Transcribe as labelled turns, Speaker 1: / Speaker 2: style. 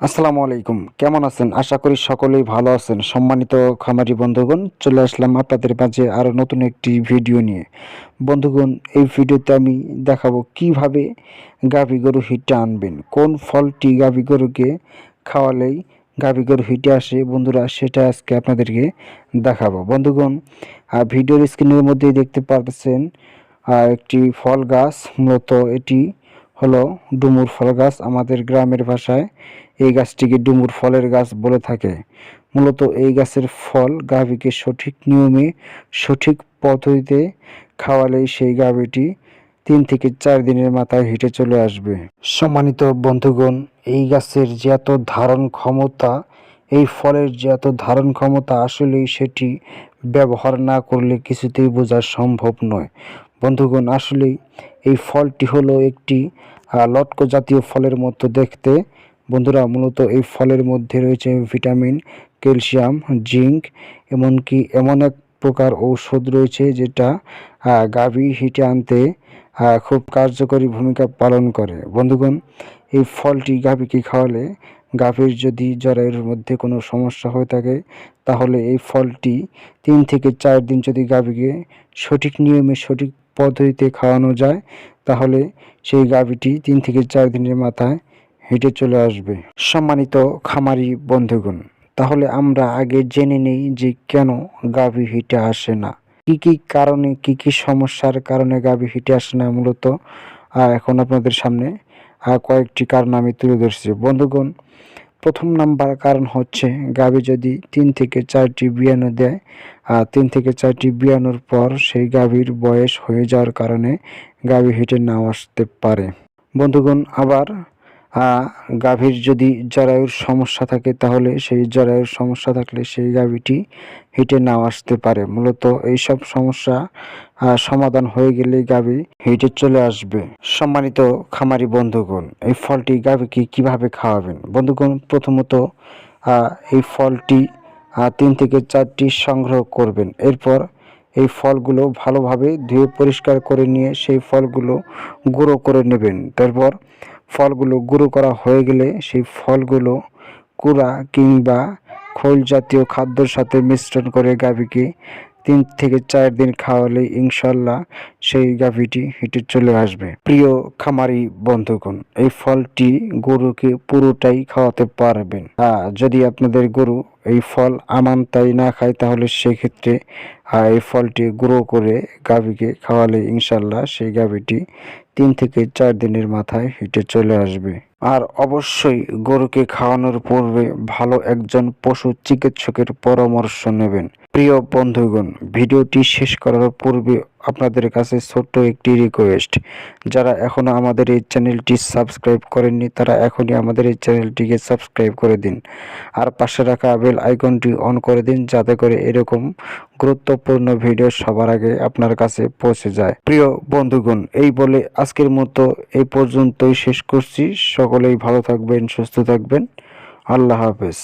Speaker 1: আসসালামু আলাইকুম। কেমন আছেন? আশা করি সকলেই ভালো আছেন। সম্মানিত খামারি বন্ধুগণ চলে আসলাম আপনাদের মাঝে আরও নতুন একটি ভিডিও নিয়ে। বন্ধুগণ এই ভিডিওতে আমি দেখাবো কীভাবে গাভী গরু হিটে আনবেন কোন ফলটি গাভী গরুকে খাওয়ালেই গাভী গরু হিটে আসে। বন্ধুরা সেটা আজকে আপনাদেরকে দেখাবো। বন্ধুগণ ভিডিওর স্ক্রিনের মধ্যেই দেখতে আহ, একটি ফল গাছ মূলত এটি হলো ডুমুর ফল গাছ আমাদের গ্রামের ভাষায়। এই গাছটিকে ডুমুর ফলের গাছ বলে থাকে। মূলত এই গাছের ফল গাভীকে সঠিক নিয়মে, সঠিক পদ্ধতিতে খাওয়ালেই সেই গাভীটি তিন থেকে চার দিনের মাথায় হেঁটে চলে আসবে। সম্মানিত বন্ধুগণ, এই গাছের যে এত ধারণ ক্ষমতা, এই ফলের যে এত ধারণ ক্ষমতা আসলেই সেটি ব্যবহার না করলে কিছুতেই বোঝা সম্ভব নয়। বন্ধুগণ আসলেই এই ফলটি হলো একটি লটক জাতীয় ফলের মতো দেখতে। বন্ধুরা, মূলত এই ফলের মধ্যে রয়েছে ভিটামিন, ক্যালসিয়াম, জিঙ্ক, এমনকি এমন এক প্রকার ঔষধ রয়েছে যেটা গাভী হিটে আনতে খুব কার্যকরী ভূমিকা পালন করে। বন্ধুগণ, এই ফলটি গাভীকে খাওয়ালে গাভীর যদি জরায়ুর মধ্যে কোনো সমস্যা হয়ে থাকে, তাহলে এই ফলটি তিন থেকে চার দিন যদি গাভীকে সঠিক নিয়মে সঠিক পদ্ধতিতে খাওয়ানো যায়, তাহলে সেই গাভীটি তিন থেকে চার দিনের মাথায় হেঁটে চলে আসবে। সম্মানিত খামারি বন্ধুগণ, তাহলে আমরা আগে জেনে নেই যে কেন গাভী হিটে আসে না। কি কি কারণে, কি কি সমস্যার কারণে গাভী হিটে আসে না মূলত? এখন আপনাদের সামনে কয়েকটি কারণ আমি তুলে ধরছি। বন্ধুগণ প্রথম নাম্বার কারণ হচ্ছে গাভী যদি তিন থেকে চারটি বিয়ানো দেয়, আর তিন থেকে চারটি বিয়ানোর পর সেই গাভীর বয়স হয়ে যাওয়ার কারণে গাভী হেঁটে নাও আসতে পারে। বন্ধুগণ, আবার গাভীর যদি জরায়ুর সমস্যা থাকে তাহলে সেই জরায়ুর সমস্যা থাকলে সেই গাভীটি হেঁটে নাও আসতে পারে। মূলত এইসব সমস্যা সমাধান হয়ে গেলে গাভী হিটে চলে আসবে। সম্মানিত খামারি বন্ধুগণ, এই ফলটি গাভীকে কীভাবে খাওয়াবেন? বন্ধুগণ, প্রথমত এই ফলটি তিন থেকে চারটি সংগ্রহ করবেন। এরপর এই ফলগুলো ভালোভাবে ধুয়ে পরিষ্কার করে নিয়ে সেই ফলগুলো গুঁড়ো করে নেবেন। তারপর ফলগুলো গুঁড়ো করা হয়ে গেলে সেই ফলগুলো কুড়া কিংবা খোল জাতীয় খাদ্যর সাথে মিশ্রণ করে গাভীকে তিন থেকে চার দিন খাওয়ালে ইনশাল্লাহ সেই গাভীটি হেঁটে চলে আসবে। প্রিয় খামারি বন্ধুগণ, এই ফলটি গরুকে পুরোটাই খাওয়াতে পারবেন। হ্যাঁ যদি আপনাদের গরু এই ফল আমানতাই না খায়, তাহলে সেক্ষেত্রে এই ফলটি গুঁড়ো করে গাভীকে খাওয়ালে ইনশাল্লাহ সেই গাভীটি তিন থেকে চার দিনের মাথায় হেঁটে চলে আসবে। আর অবশ্যই গরুকে খাওয়ানোর পূর্বে ভালো একজন পশু চিকিৎসকের পরামর্শ নেবেন। প্রিয় বন্ধুগণ, ভিডিওটি শেষ করার পূর্বে আপনাদের কাছে ছোট্ট একটি রিকোয়েস্ট যারা এখনও আমাদের এই চ্যানেলটি সাবস্ক্রাইব করেননি, তারা এখনই আমাদের এই চ্যানেলটিকে সাবস্ক্রাইব করে দিন। আর পাশে রাখা বেল আইকনটি অন করে দিন, যাতে করে এরকম গুরুত্বপূর্ণ ভিডিও সবার আগে আপনার কাছে পৌঁছে যায়। প্রিয় বন্ধুগণ, এই বলে আজকের মতো এই পর্যন্তই শেষ করছি। সকলেই ভালো থাকবেন, সুস্থ থাকবেন। আল্লাহ হাফেজ।